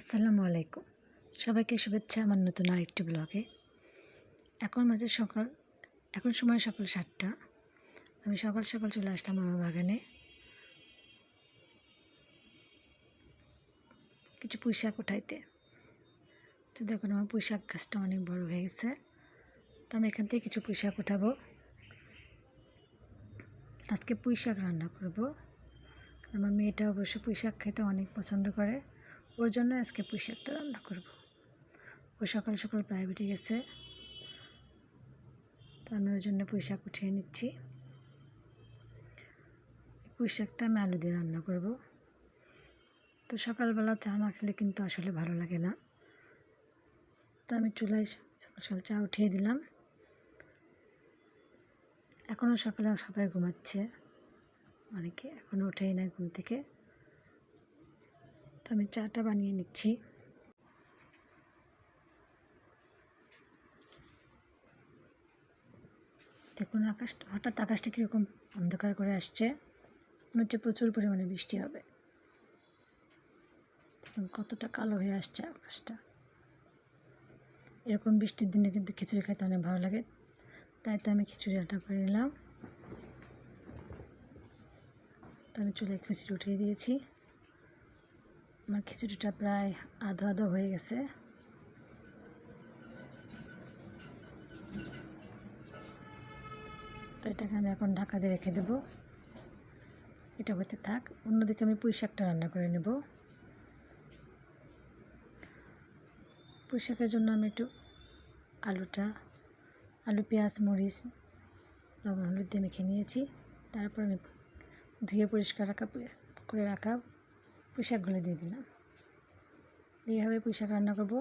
আসসালামু আলাইকুম। সবাইকে শুভেচ্ছা আমার নতুন আরেকটি ব্লগে। এখন মাঝে সকাল, এখন সময় সকাল সাতটা। আমি সকাল সকাল চলে আসলাম আমার বাগানে। কিছু পুঁই শাক উঠাইতে। তো দেখুন, আমার পুঁই শাক গাছটা অনেক বড় হয়ে গেছে। তো আমি এখান থেকে কিছু পুঁই শাক উঠাবো। আজকে পুঁই শাক রান্না করব। আমার মেয়েটা অবশ্য পুঁই শাক খেতে অনেক পছন্দ করে। ওর জন্য আজকে পুঁই শাকটা রান্না করব। ও সকাল সকাল প্রাইভেটে গেছে। তো আমি ওর জন্য পুঁই শাক উঠিয়ে নিচ্ছি। পুঁই শাকটা আমি আলু দিয়ে রান্না করব। তো সকালবেলা চা না খেলে কিন্তু আসলে ভালো লাগে না। তো আমি চুলায় সকাল সকাল চা উঠিয়ে দিলাম। এখনও সকালে সবাই ঘুমাচ্ছে। অনেকে এখনও ওঠেই না ঘুম থেকে। তো আমি চাটা বানিয়ে নিচ্ছি। দেখুন আকাশটা হঠাৎ আকাশটা কীরকম অন্ধকার করে আসছে। মনে হচ্ছে প্রচুর পরিমাণে বৃষ্টি হবে। দেখুন কতটা কালো হয়ে আসছে আকাশটা। এরকম বৃষ্টির দিনে কিন্তু খিচুড়ি খাইতে অনেক ভালো লাগে। তাই তো আমি খিচুড়ি আটা করে নিলাম। তো আমি চুলে খিচুড়ি উঠিয়ে দিয়েছি। আমার খিচুড়িটা প্রায় আধো আধো হয়ে গেছে। তো এটাকে আমি এখন ঢাকা দিয়ে রেখে দেবো। এটা হতে থাক, অন্যদিকে আমি পুঁই শাকটা রান্না করে নেব। পুঁই শাকের জন্য আমি একটু আলুটা, আলু, পেঁয়াজ, মরিচ, লবণ, হলুদ দিয়ে মেখে নিয়েছি। তারপর আমি ধুয়ে পরিষ্কার রাখা, করে রাখা পুঁই শাকগুলো দিয়ে দিলাম। এভাবে পুঁই রান্না করব।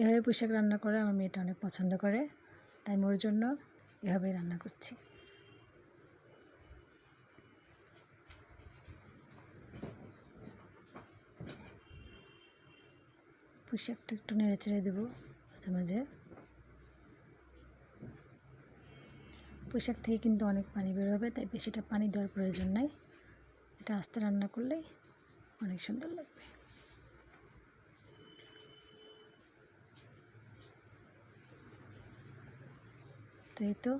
এভাবে পুঁই শাক রান্না করে আমার মেয়েটা অনেক পছন্দ করে, তাই মোর জন্য এভাবেই রান্না করছি। পুঁই শাকটা একটু নেড়ে চেড়ে দেবো মাঝে মাঝে। পুঁই শাক থেকে কিন্তু অনেক পানি বেরোবে তাই বেশিটা পানি দেওয়ার প্রয়োজন নাই। এটা আস্তে রান্না করলেই অনেক সুন্দর লাগবে। তো এই তো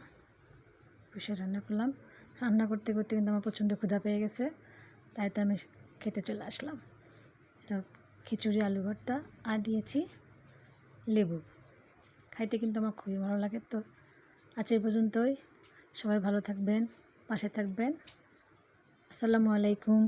বসে রান্না করলাম। রান্না করতে করতে কিন্তু আমার প্রচণ্ড ক্ষুধা পেয়ে গেছে, তাই তো আমি খেতে চলে আসলাম। এটা খিচুড়ি আলু ভর্তা আর দিয়েছি লেবু। খাইতে কিন্তু আমার খুবই ভালো লাগে। তো আজ এই পর্যন্তই। সবাই ভালো থাকবেন, পাশে থাকবেন। আসসালামু আলাইকুম।